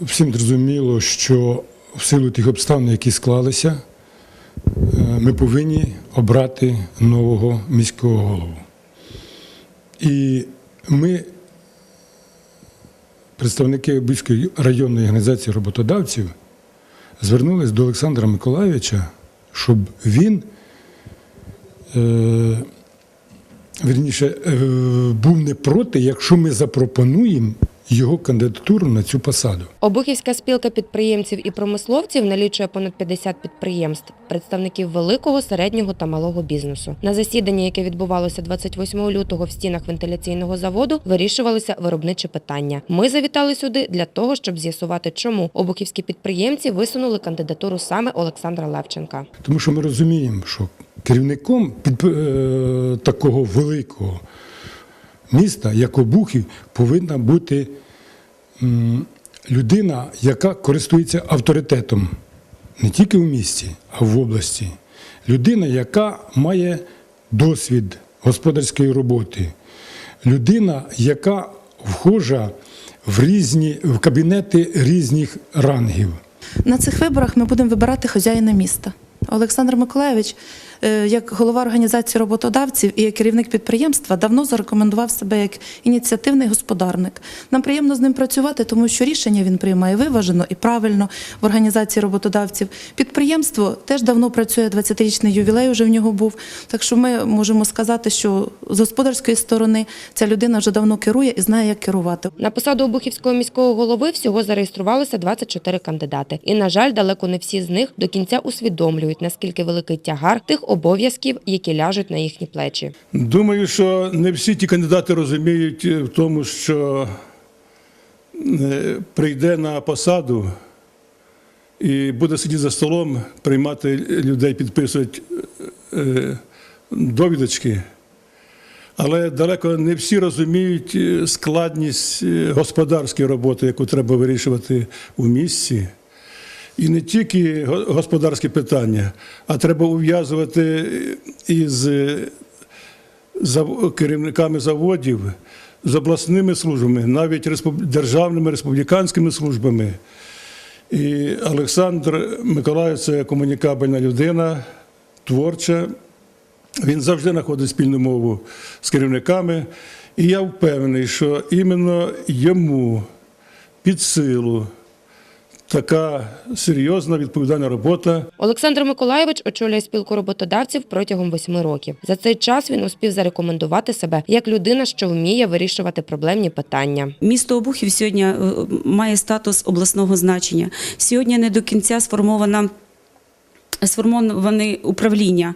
всім зрозуміло, що в силу тих обставин, які склалися, е, ми повинні обрати нового міського голову. І ми, представники Бузької районної організації роботодавців, звернулись до Олександра Миколайовича, щоб він, е, вірніше, е, був не проти, якщо ми запропонуємо його кандидатуру на цю посаду. Обухівська спілка підприємців і промисловців налічує понад 50 підприємств, представників великого, середнього та малого бізнесу. На засіданні, яке відбувалося 28 лютого в стінах вентиляційного заводу, вирішувалися виробничі питання. Ми завітали сюди для того, щоб з'ясувати, чому обухівські підприємці висунули кандидатуру саме Олександра Левченка. Тому що ми розуміємо, що керівником під, е, такого великого міста, як Обухів, повинна бути людина, яка користується авторитетом не тільки в місті, а в області. Людина, яка має досвід господарської роботи. Людина, яка вхожа в різні в кабінети різних рангів. На цих виборах ми будемо вибирати хазяїна міста. Олександр Миколаєвич, е, як голова організації роботодавців і як керівник підприємства, давно зарекомендував себе як ініціативний господарник. Нам приємно з ним працювати, тому що рішення він приймає виважено і правильно в організації роботодавців. Підприємство теж давно працює, 20-річний ювілей вже в нього був. Так що ми можемо сказати, що з господарської сторони ця людина вже давно керує і знає, як керувати. На посаду Обухівського міського голови всього зареєструвалося 24 кандидати. І, на жаль, далеко не всі з них до кінця усвідомлюють, наскільки великий тягар тих обов'язків, які ляжуть на їхні плечі. Думаю, що не всі ті кандидати розуміють е, в тому, що е, прийде на посаду і буде сидіти за столом, приймати людей, підписувати е, довідочки. Але далеко не всі розуміють складність господарської роботи, яку треба вирішувати у місті. І не тільки господарські питання, а треба ув'язувати із е, керівниками заводів, з обласними службами, навіть державними республіканськими службами. І Олександр Миколаїв це комунікабельна людина, творча. Він завжди знаходить спільну мову з керівниками. І я впевнений, що іменно йому під силу така серйозна відповідальна робота. Олександр Миколаєвич очолює спілку роботодавців протягом восьми років. За цей час він успів зарекомендувати себе як людина, що вміє вирішувати проблемні питання. Місто Обухів сьогодні е, має статус обласного значення. Сьогодні не до кінця сформована сформоване управління.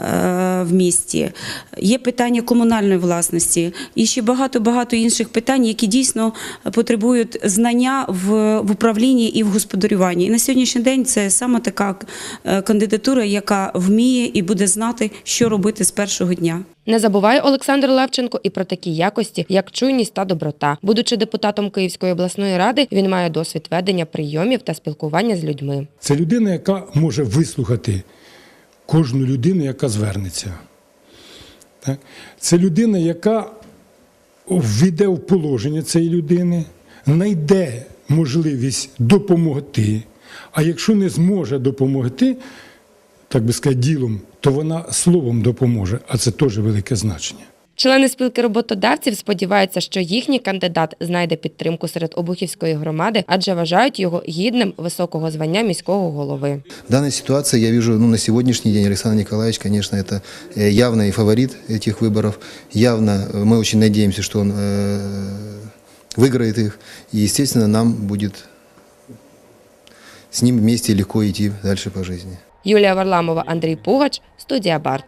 В місті є питання комунальної власності і ще багато багато інших питань, які дійсно потребують знання в, в управлінні і в господарюванні. І на сьогоднішній день це саме така е, кандидатура, яка вміє і буде знати, що робити з першого дня. Не забуває Олександр Левченко і про такі якості, як чуйність та доброта. Будучи депутатом Київської обласної ради, він має досвід ведення прийомів та спілкування з людьми. Це людина, яка може вислухати кожну людину, яка звернеться. Це людина, яка ввійде в положення цієї людини, знайде можливість допомогти. А якщо не зможе допомогти, так би сказати, ділом, то вона словом допоможе, а це теж велике значення. Члени спілки роботодавців сподіваються, що їхній кандидат знайде підтримку серед обухівської громади, адже вважають його гідним високого звання міського голови. В данной ситуации я вижу, ну, на сегодняшний день Александр Николаевич, конечно, это э, явный фаворит этих выборов. Явно э, мы очень надеемся, что он э, выиграет их. И, естественно, нам будет с ним вместе легко идти дальше по жизни. Юлія Варламова, Андрій Пугач, студія Барт.